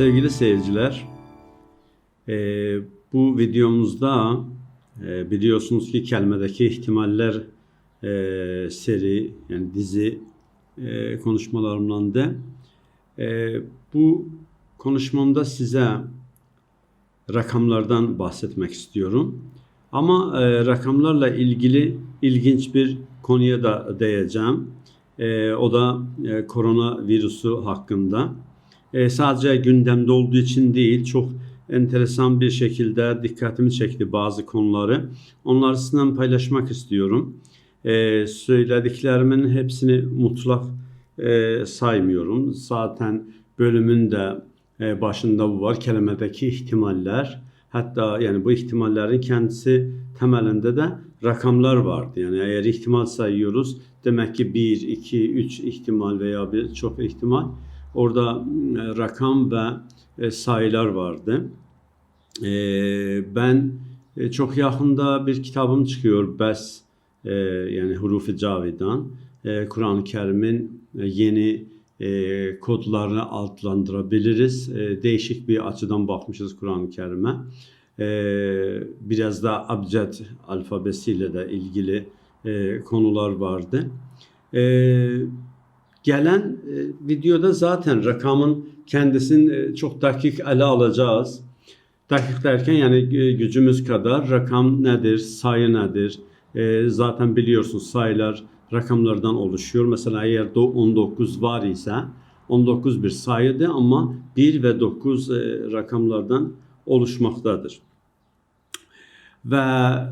Sevgili seyirciler, e, bu videomuzda e, biliyorsunuz ki kelimedeki ihtimaller e, seri yani dizi e, konuşmalarımdan da bu konuşmamda size rakamlardan bahsetmek istiyorum. Ama rakamlarla ilgili ilginç bir konuya da değeceğim. O da e, koronavirüsü hakkında. E, sadece gündemde olduğu için değil, çok enteresan bir şekilde dikkatimi çekti bazı konuları. Onları sizinle paylaşmak istiyorum. E, söylediklerimin hepsini mutlak e, saymıyorum. Zaten bölümün de e, başında bu var. Kelimedeki ihtimaller. Hatta yani bu ihtimallerin kendisi temelinde de rakamlar vardı. Yani eğer ihtimal sayıyoruz demek ki 1, 2, 3 ihtimal veya birçok ihtimal orada e, rakam ve e, sayılar vardı. E, ben çok yakında bir kitabım çıkıyor. Bes yani Hurufi Cavidan. Kur'an-ı Kerim'in yeni kodlarını adlandırabiliriz. E, değişik bir açıdan bakmışız Kur'an-ı Kerim'e. Biraz da abcad alfabesiyle de ilgili konular vardı. E, gelen e, videoda zaten rakamın kendisini e, çok dakik ele alacağız. Dakik derken yani e, gücümüz kadar rakam nedir, sayı nedir? E, zaten biliyorsunuz sayılar rakamlardan oluşuyor. Mesela eğer 19 var ise 19 bir sayıdır ama 1 ve 9 e, rakamlardan oluşmaktadır. Ve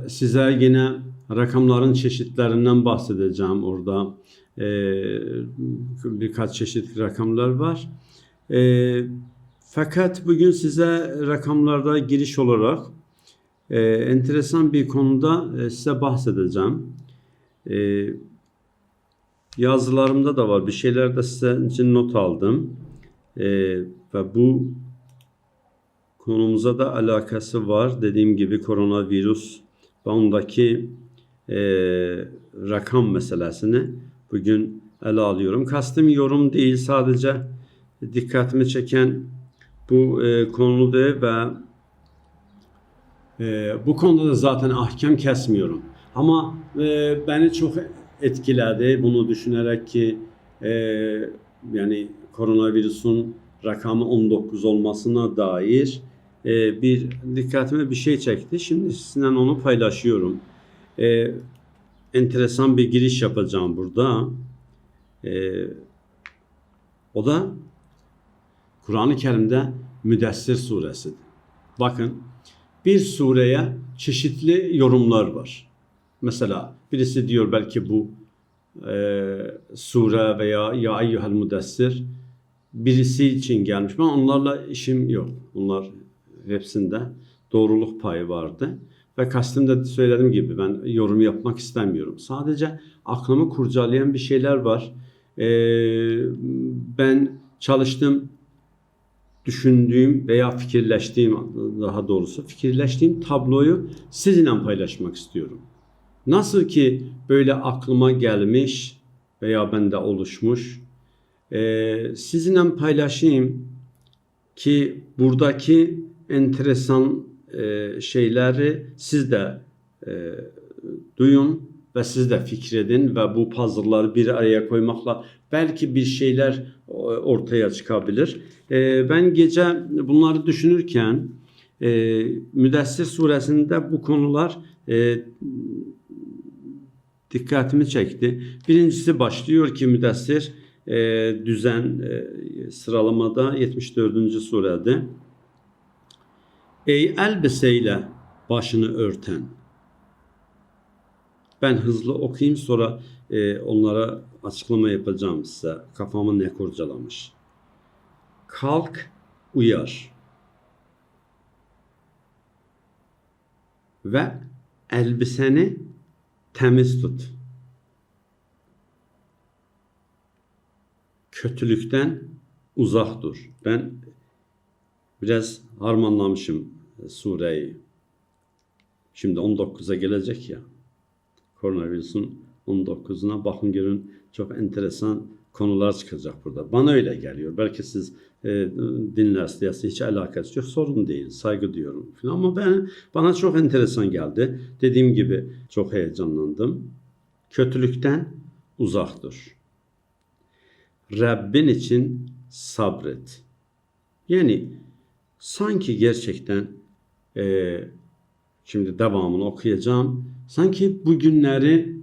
size yine rakamların çeşitlerinden bahsedeceğim orada. E, birkaç çeşit rakamlar var. E, fakat bugün size rakamlarda giriş olarak e, enteresan bir konuda e, size bahsedeceğim. E, yazılarımda da var. Bir şeyler de size için not aldım. Ve bu konumuza da alakası var. Dediğim gibi koronavirüs ve ondaki e, rakam meselesini bugün ele alıyorum. Kastım yorum değil sadece dikkatimi çeken bu e, konuda ve e, bu konuda da zaten ahkam kesmiyorum. Ama e, beni çok etkiledi bunu düşünerek ki e, yani koronavirüsün rakamı 19 olmasına dair e, bir dikkatime bir şey çekti. Şimdi sizinle onu paylaşıyorum. E, enteresan bir giriş yapacağım burada. E, o da Kur'an-ı Kerim'de Müdessir suresidir. Bakın bir sureye çeşitli yorumlar var. Mesela birisi diyor belki bu e, sure veya ya eyyuhel müdessir birisi için gelmiş. Ben onlarla işim yok. Onlar hepsinde doğruluk payı vardı. Ve kastımda söylediğim gibi ben yorum yapmak istemiyorum. Sadece aklımı kurcalayan bir şeyler var. Ee, ben çalıştım, düşündüğüm veya fikirleştiğim daha doğrusu fikirleştiğim tabloyu sizinle paylaşmak istiyorum. Nasıl ki böyle aklıma gelmiş veya bende oluşmuş, e, sizinle paylaşayım ki buradaki enteresan e, şeyleri siz de e, duyun ve siz de fikredin ve bu puzzle'ları bir araya koymakla belki bir şeyler ortaya çıkabilir. E, ben gece bunları düşünürken e, Müdessir suresinde bu konular e, dikkatimi çekti. Birincisi başlıyor ki Müdessir e, düzen e, sıralamada 74. surede Ey elbiseyle başını örten. Ben hızlı okuyayım sonra e, onlara açıklama yapacağım size. Kafamı ne kurcalamış. Kalk, uyar. Ve elbiseni temiz tut. Kötülükten uzak dur. Ben biraz harmanlamışım sureyi. Şimdi 19'a gelecek ya. Koronavirüsün 19'una bakın görün çok enteresan konular çıkacak burada. Bana öyle geliyor. Belki siz e, dinlersiniz, hiç alakası yok. Sorun değil. Saygı duyuyorum falan. Ama ben bana çok enteresan geldi. Dediğim gibi çok heyecanlandım. Kötülükten uzak. Rabbin için sabret. Yani sanki gerçekten e, şimdi devamını okuyacağım. Sanki bu günleri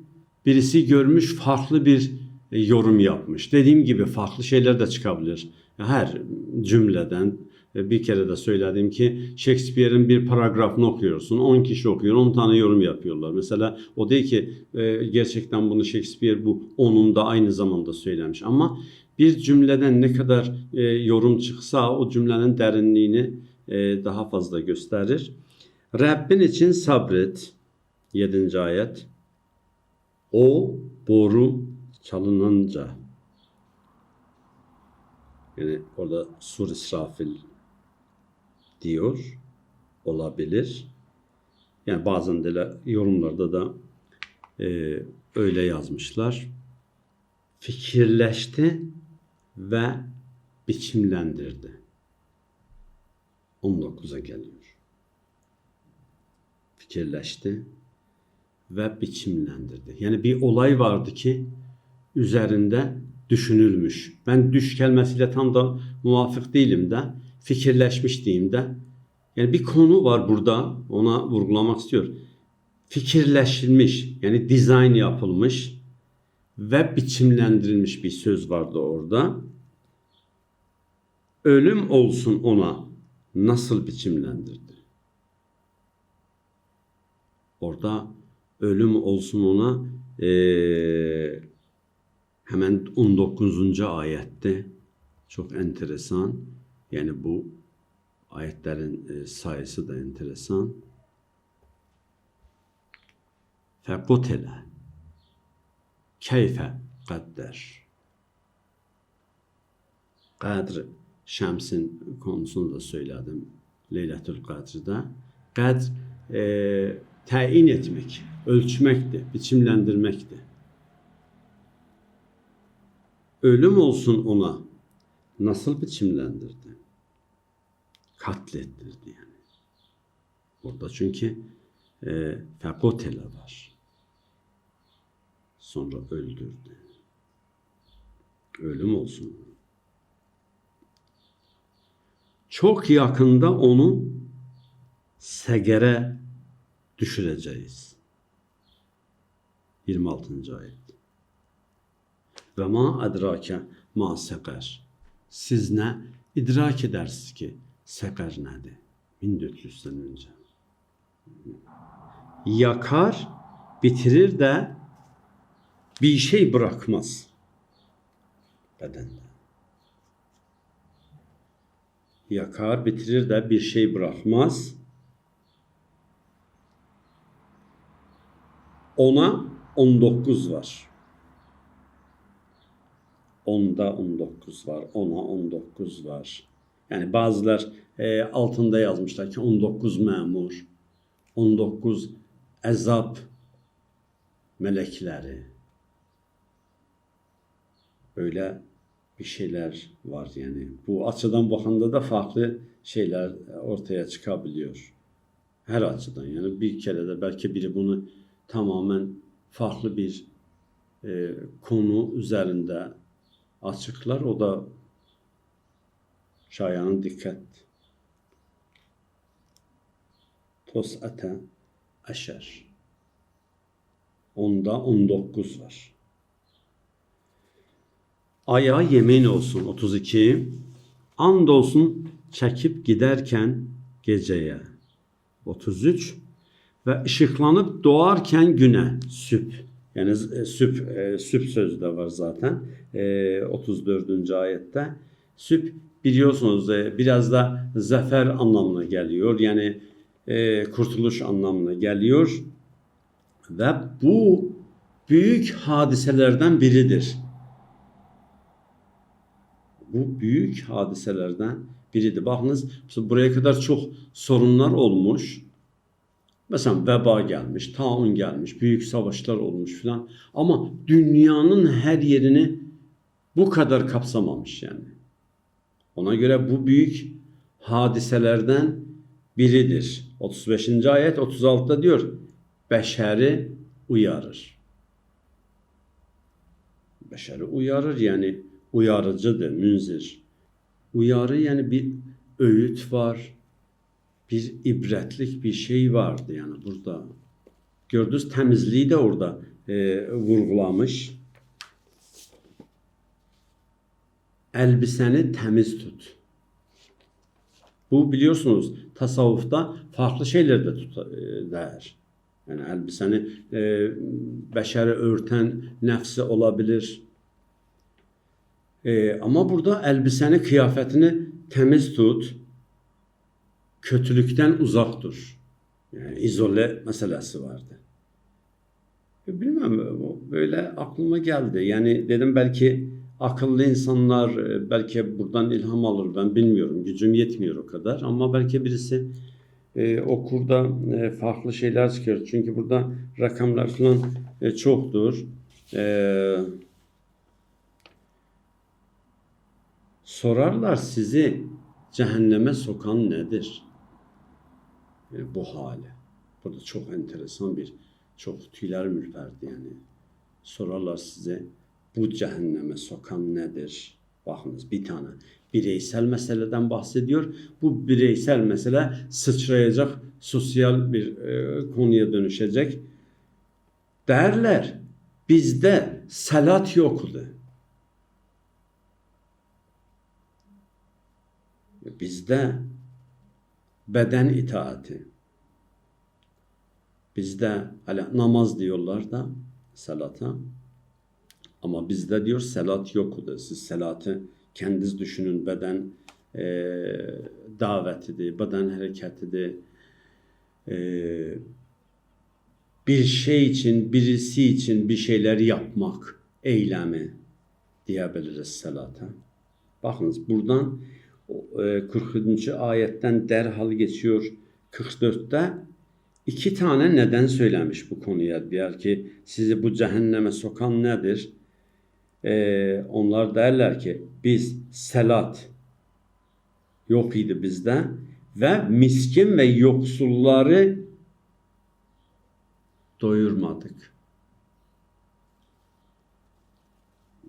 birisi görmüş farklı bir e, yorum yapmış. Dediğim gibi farklı şeyler de çıkabilir. Her cümleden e, bir kere de söyledim ki Shakespeare'in bir paragrafını okuyorsun. 10 kişi okuyor, 10 tane yorum yapıyorlar. Mesela o değil ki e, gerçekten bunu Shakespeare bu onun da aynı zamanda söylemiş. Ama bir cümleden ne kadar e, yorum çıksa o cümlenin derinliğini e, daha fazla gösterir. Rabbin için sabret. 7. ayet. O boru çalınınca yani orada Sur İsrafil diyor olabilir. Yani bazen de yorumlarda da e, öyle yazmışlar. Fikirleşti ve biçimlendirdi. 19'a geliyor. Fikirleşti ve biçimlendirdi. Yani bir olay vardı ki üzerinde düşünülmüş. Ben düş kelimesiyle tam da muvafık değilim de fikirleşmiş diyeyim de. Yani bir konu var burada ona vurgulamak istiyor. Fikirleşilmiş yani dizayn yapılmış ve biçimlendirilmiş bir söz vardı orada. Ölüm olsun ona nasıl biçimlendirdi? Orada ölüm olsun ona eee hemen 19. ayette çok enteresan. Yani bu ayetlerin e, sayısı da enteresan. Fekutele keyfe kadder. Kadr Şems'in konusunu da söyledim. Leyletül Kadr'da. Kadr e, tayin etmek, ölçmekti, biçimlendirmekti. Ölüm olsun ona nasıl biçimlendirdi? Katlettirdi yani. Orada çünkü e, var. Sonra öldürdü. Ölüm olsun. Çok yakında onu segere düşüreceğiz. 26. ayet. Ve ma edrake ma seker. Siz ne idrak edersiniz ki seker nedir? 1400 sene önce. Yakar, bitirir de bir şey bırakmaz bedende. Yakar, bitirir de bir şey bırakmaz. Ona 19 var. Onda 19 var, ona 19 var. Yani bazılar e, altında yazmışlar ki 19 memur, 19 ezap melekleri. Böyle bir şeyler var yani. Bu açıdan bakanda da farklı şeyler ortaya çıkabiliyor. Her açıdan yani bir kere de belki biri bunu tamamen farklı bir e, konu üzerinde açıklar. O da şayanın dikkat. Tos ete eşer. Onda 19 var. Aya yemin olsun 32. And olsun çekip giderken geceye 33 ve ışıklanıp doğarken güne süp. Yani e, süp, e, süp sözü de var zaten e, 34. ayette. Süp biliyorsunuz e, biraz da zafer anlamına geliyor. Yani e, kurtuluş anlamına geliyor. Ve bu büyük hadiselerden biridir. Bu büyük hadiselerden biridir. Bakınız buraya kadar çok sorunlar olmuş. Mesela veba gelmiş, taun gelmiş, büyük savaşlar olmuş filan. Ama dünyanın her yerini bu kadar kapsamamış yani. Ona göre bu büyük hadiselerden biridir. 35. ayet 36'da diyor beşeri uyarır. Beşeri uyarır yani uyarıcıdır, münzir. Uyarı yani bir öğüt var, bir ibretlik bir şey vardı yani burada. Gördünüz temizliği de orada e, vurgulamış. Elbiseni temiz tut. Bu biliyorsunuz tasavvufta farklı şeyler de tut, e, der. Yani elbiseni e, beşeri örten nefsi olabilir. E, ama burada elbiseni, kıyafetini temiz tut. Kötülükten uzak dur. Yani izole meselesi vardı. E, Bilmem böyle aklıma geldi. Yani dedim belki akıllı insanlar e, belki buradan ilham alır ben bilmiyorum. Gücüm yetmiyor o kadar ama belki birisi e, okur da e, farklı şeyler çıkıyor. Çünkü burada rakamlar falan e, çoktur. E, sorarlar sizi cehenneme sokan nedir? E, bu hale. Burada çok enteresan bir, çok tüyler ürperdi yani. Sorarlar size bu cehenneme sokan nedir? Bakınız bir tane bireysel meseleden bahsediyor. Bu bireysel mesele sıçrayacak, sosyal bir e, konuya dönüşecek. Derler bizde salat yoktu. Bizde beden itaati. Bizde hala namaz diyorlar da salata. Ama bizde diyor selat yoktu. Siz selatı kendiniz düşünün beden e, davetidir, beden hareketidir. E, bir şey için, birisi için bir şeyler yapmak, eylemi diyebiliriz selata. Bakınız buradan 40. ayetten derhal geçiyor 44'te iki tane neden söylemiş bu konuya. Diyor ki sizi bu cehenneme sokan nedir? Ee, onlar derler ki biz selat yok idi bizde ve miskin ve yoksulları doyurmadık.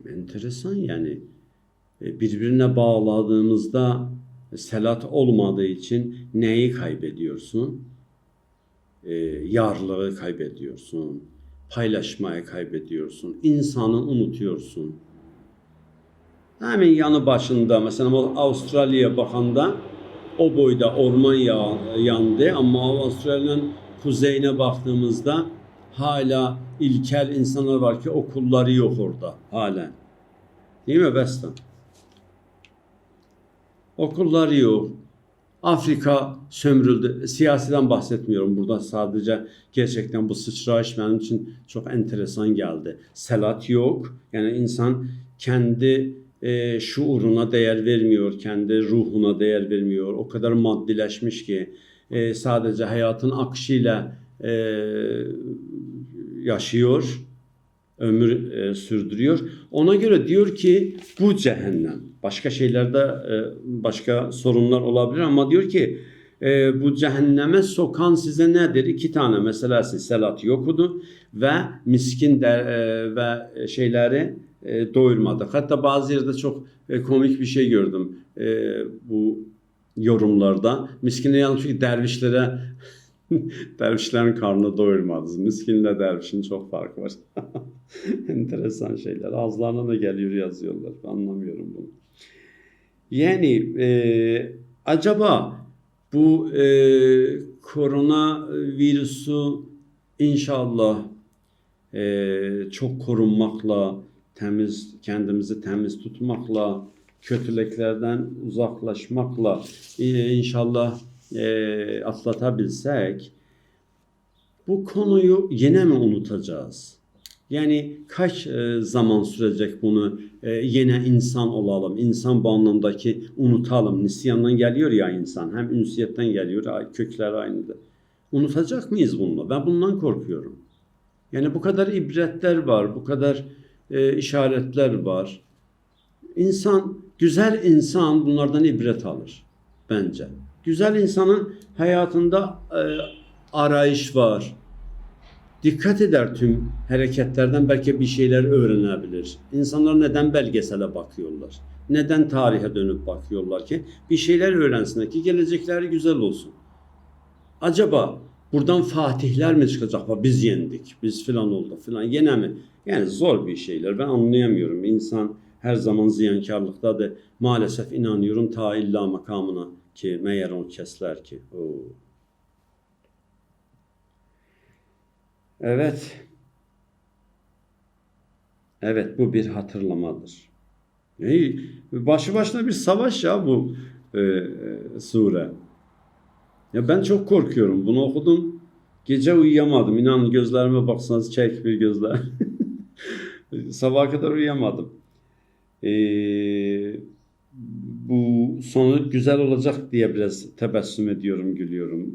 Enteresan yani E, birbirine bağladığımızda selat olmadığı için neyi kaybediyorsun? Ee, yarlığı kaybediyorsun, paylaşmayı kaybediyorsun, insanı unutuyorsun. Hemen yanı başında mesela Avustralya'ya bakanda o boyda orman ya- yandı ama Avustralya'nın kuzeyine baktığımızda hala ilkel insanlar var ki okulları yok orada halen. Değil mi Bestan? Okulları yok. Afrika sömürüldü. Siyasiden bahsetmiyorum burada sadece gerçekten bu sıçrayış benim için çok enteresan geldi. Selat yok. Yani insan kendi e, şuuruna değer vermiyor, kendi ruhuna değer vermiyor. O kadar maddileşmiş ki e, sadece hayatın akışıyla e, yaşıyor, ömür e, sürdürüyor. Ona göre diyor ki bu cehennem. Başka şeylerde e, başka sorunlar olabilir ama diyor ki e, bu cehenneme sokan size nedir? İki tane meselesi selat yokudu ve miskin de, e, ve şeyleri e, doyurmadık. Hatta bazı yerde çok e, komik bir şey gördüm e, bu yorumlarda. Miskinler yalnız çünkü dervişlere dervişlerin karnını doyurmadınız. Miskinle dervişin çok farkı var. Enteresan şeyler. Ağızlarına da geliyor yazıyorlar. Anlamıyorum bunu. Yani e, acaba bu e, korona virüsü inşallah e, çok korunmakla, temiz kendimizi temiz tutmakla, kötülüklerden uzaklaşmakla e, inşallah e, atlatabilsek bu konuyu yine mi unutacağız? Yani kaç e, zaman sürecek bunu e, yine insan olalım, insan bu anlamdaki unutalım. Nisyandan geliyor ya insan, hem ünsiyetten geliyor, kökler aynıdır. Unutacak mıyız bunu? Ben bundan korkuyorum. Yani bu kadar ibretler var, bu kadar e, işaretler var. insan, güzel insan bunlardan ibret alır bence. Güzel insanın hayatında e, arayış var. Dikkat eder tüm hareketlerden belki bir şeyler öğrenebilir. İnsanlar neden belgesele bakıyorlar? Neden tarihe dönüp bakıyorlar ki? Bir şeyler öğrensinler ki gelecekleri güzel olsun. Acaba buradan fatihler mi çıkacak? Biz yendik, biz filan oldu filan. Yine mi? Yani zor bir şeyler. Ben anlayamıyorum. İnsan her zaman ziyankarlıktadır. Maalesef inanıyorum ta illa makamına ki meğer o kesler ki. Oo. Evet. Evet bu bir hatırlamadır. İyi. Başı başına bir savaş ya bu e, e, sure. Ya ben çok korkuyorum. Bunu okudum. Gece uyuyamadım. İnanın gözlerime baksanız çek bir gözler. Sabaha kadar uyuyamadım. Ee, bu sonu güzel olacak diye biraz tebessüm ediyorum, gülüyorum.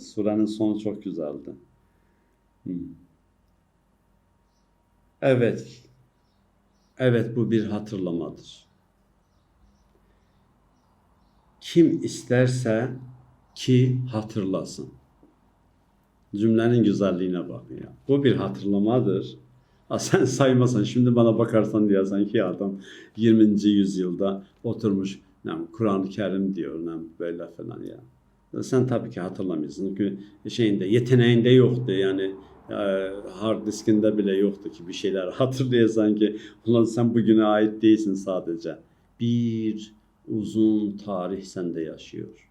Surenin sonu çok güzeldi. Evet. Evet bu bir hatırlamadır. Kim isterse ki hatırlasın. Cümlenin güzelliğine bak ya. Bu bir hatırlamadır. Ha sen saymasan şimdi bana bakarsan diye sanki adam 20. yüzyılda oturmuş yani Kur'an-ı Kerim diyor yani böyle falan ya. Sen tabii ki hatırlamıyorsun. Çünkü şeyinde yeteneğinde yoktu yani e, hard diskinde bile yoktu ki bir şeyler hatırlayasan ki ulan sen bugüne ait değilsin sadece. Bir uzun tarih sende yaşıyor.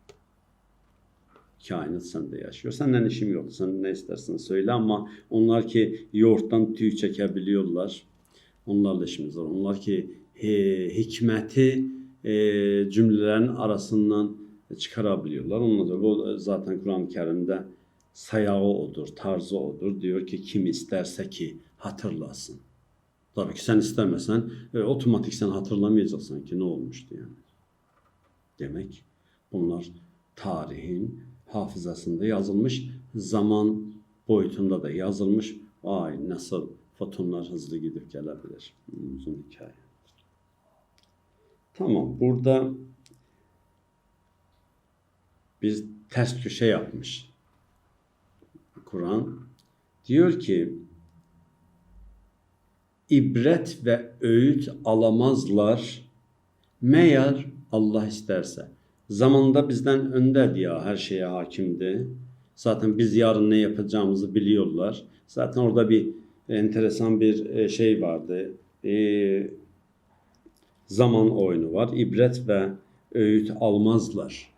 Kainat sende yaşıyor. Senden işim yok. Sen ne istersen söyle ama onlar ki yoğurttan tüy çekebiliyorlar. Onlarla işimiz var. Onlar ki e, hikmeti e, cümlelerin arasından çıkarabiliyorlar. Onlar da bu zaten Kur'an-ı Kerim'de sayağı odur, tarzı odur. Diyor ki kim isterse ki hatırlasın. Tabii ki sen istemesen e, otomatik sen hatırlamayacaksın ki ne olmuştu yani. Demek bunlar tarihin hafızasında yazılmış, zaman boyutunda da yazılmış. Ay nasıl fotonlar hızlı gidip gelebilir. Uzun hikaye. Tamam burada bir ters köşe yapmış. Kur'an diyor ki ibret ve öğüt alamazlar meğer Allah isterse. Zamanında bizden önderdi ya her şeye hakimdi. Zaten biz yarın ne yapacağımızı biliyorlar. Zaten orada bir enteresan bir e, şey vardı. Ee, zaman oyunu var. İbret ve öğüt almazlar.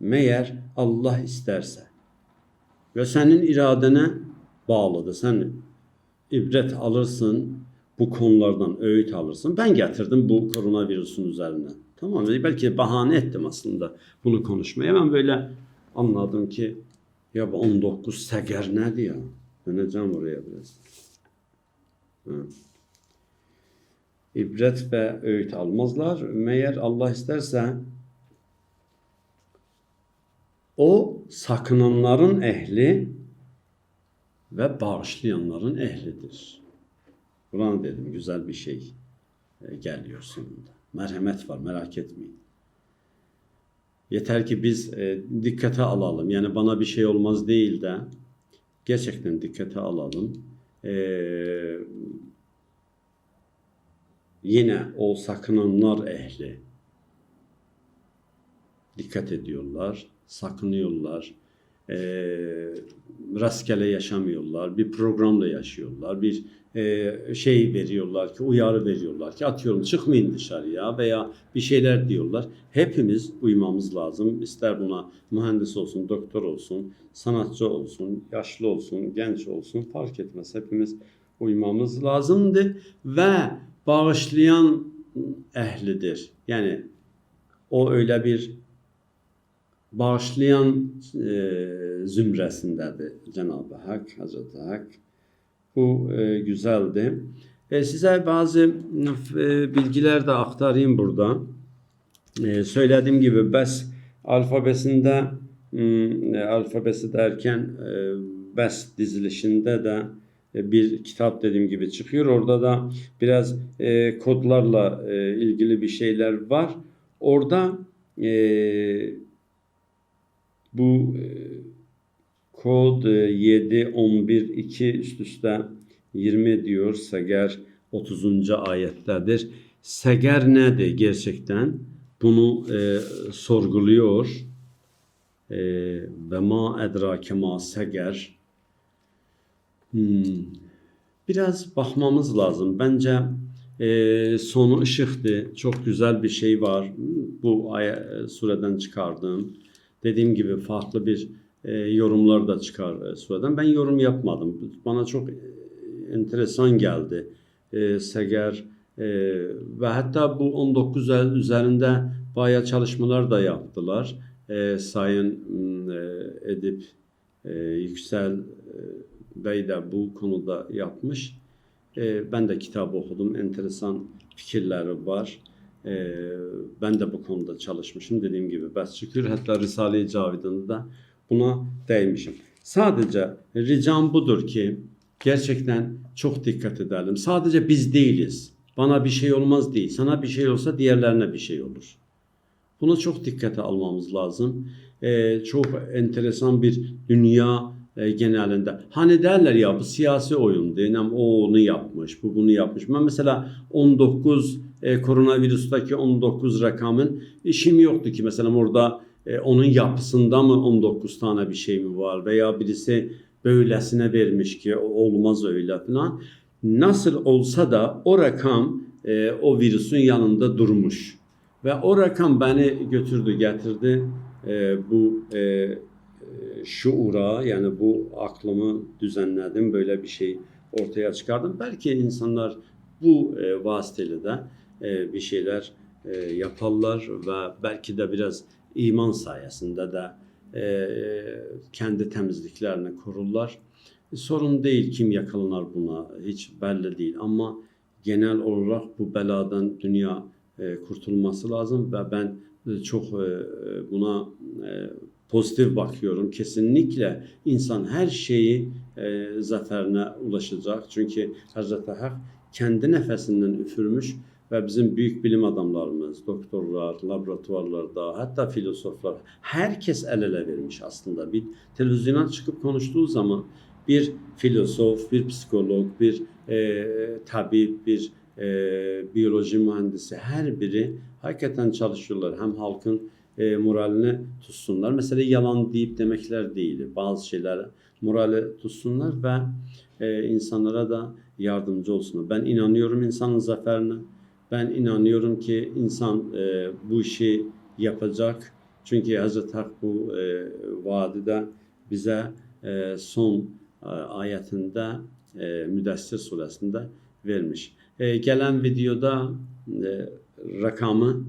Meğer Allah isterse. Ve senin iradene bağlıdır. Sen ibret alırsın, bu konulardan öğüt alırsın. Ben getirdim bu koronavirüsün üzerine. Tamam mı? Belki bahane ettim aslında bunu konuşmaya. Ben böyle anladım ki ya bu 19 seger ne diyor? Döneceğim oraya biraz. Ha. İbret ve öğüt almazlar. Meğer Allah isterse o sakınanların ehli ve bağışlayanların ehlidir. Kur'an dedim güzel bir şey e, geliyor sonunda. Merhamet var merak etmeyin. Yeter ki biz e, dikkate alalım. Yani bana bir şey olmaz değil de gerçekten dikkate alalım. E, yine o sakınanlar ehli dikkat ediyorlar, sakınıyorlar, e, rastgele yaşamıyorlar, bir programla yaşıyorlar, bir e, şey veriyorlar ki, uyarı veriyorlar ki atıyorum çıkmayın dışarıya veya bir şeyler diyorlar. Hepimiz uymamız lazım. İster buna mühendis olsun, doktor olsun, sanatçı olsun, yaşlı olsun, genç olsun fark etmez. Hepimiz uymamız lazımdı ve bağışlayan ehlidir. Yani o öyle bir bağışlayan e, zümresindedir Cenab-ı Hak, Hazreti Hak. Bu e, güzeldi. E, size bazı e, bilgiler de aktarayım burada. E, söylediğim gibi BES alfabesinde e, alfabesi derken e, BES dizilişinde de bir kitap dediğim gibi çıkıyor. Orada da biraz e, kodlarla e, ilgili bir şeyler var. Orada e, bu e, kod e, 7, 11, 2 üst üste 20 diyor. Seger 30. ayettedir. Seger nedir gerçekten? Bunu e, sorguluyor. E, ve ma edrake ma seger. Hmm. Biraz bakmamız lazım. Bence e, sonu ışıktı. Çok güzel bir şey var. Bu ay sureden çıkardığım. Dediğim gibi farklı bir e, yorumlar da çıkar e, sureden. Ben yorum yapmadım. Bana çok e, enteresan geldi. E, Seger e, ve hatta bu 19 el üzerinde bayağı çalışmalar da yaptılar. E, Sayın e, Edip e, Yüksel e, Bey de bu konuda yapmış. E, ben de kitap okudum. Enteresan fikirleri var. E, ben de bu konuda çalışmışım. Dediğim gibi bes şükür. Hatta Risale-i Cavidan'da da buna değmişim. Sadece ricam budur ki gerçekten çok dikkat edelim. Sadece biz değiliz. Bana bir şey olmaz değil. Sana bir şey olsa diğerlerine bir şey olur. Bunu çok dikkate almamız lazım. Ee, çok enteresan bir dünya e, genelinde. Hani derler ya bu siyasi oyun. Denem o onu yapmış, bu bunu yapmış. Ben mesela 19 e, koronavirüsteki 19 rakamın işim yoktu ki mesela orada e, onun yapısında mı 19 tane bir şey mi var veya birisi böylesine vermiş ki olmaz öyle falan. Nasıl olsa da o rakam e, o virüsün yanında durmuş. Ve o rakam beni götürdü, getirdi e, bu e, şuura yani bu aklımı düzenledim. Böyle bir şey ortaya çıkardım. Belki insanlar bu e, vasıtayla da e, bir şeyler e, yaparlar ve belki de biraz iman sayesinde de e, kendi temizliklerini korurlar. Sorun değil kim yakalanar buna hiç belli değil ama genel olarak bu beladan dünya e, kurtulması lazım ve ben e, çok e, buna e, pozitif bakıyorum. Kesinlikle insan her şeyi e, zaferine ulaşacak. Çünkü Hazreti Hak kendi nefesinden üfürmüş ve bizim büyük bilim adamlarımız, doktorlar, laboratuvarlarda, hatta filozoflar, herkes el ele vermiş aslında. Bir televizyona çıkıp konuştuğu zaman bir filozof, bir psikolog, bir e, tabip, bir e, biyoloji mühendisi her biri hakikaten çalışıyorlar. Hem halkın e, moralini tutsunlar. Mesela yalan deyip demekler değil. Bazı şeyler morali tutsunlar ve e, insanlara da yardımcı olsunlar. Ben inanıyorum insanın zaferine. Ben inanıyorum ki insan e, bu işi yapacak. Çünkü Hazreti Hak bu e, vadide bize e, son e, ayetinde e, Müdessir suresinde vermiş. E, gelen videoda e, rakamı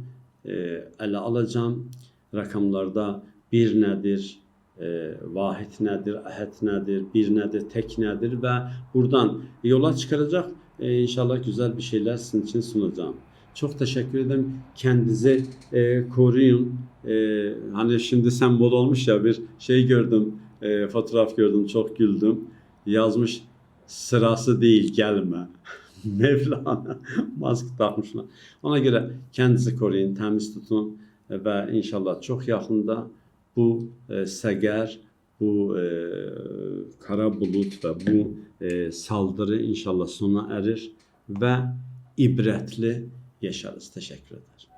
e, ele alacağım. Rakamlarda bir nedir, e, vahid nedir, ahet nedir, bir nedir, tek nedir ve buradan yola çıkaracak e, inşallah güzel bir şeyler sizin için sunacağım. Çok teşekkür ederim. Kendinizi e, koruyun. E, hani şimdi sembol olmuş ya bir şey gördüm, e, fotoğraf gördüm, çok güldüm. Yazmış sırası değil gelme. Mevlana maske takmışlar. Ona göre kendinizi koruyun, temiz tutun ve inşallah çok yakında bu e, seger, bu e, kara bulut ve bu e, saldırı inşallah sona erir ve ibretli yaşarız. Teşekkür ederim.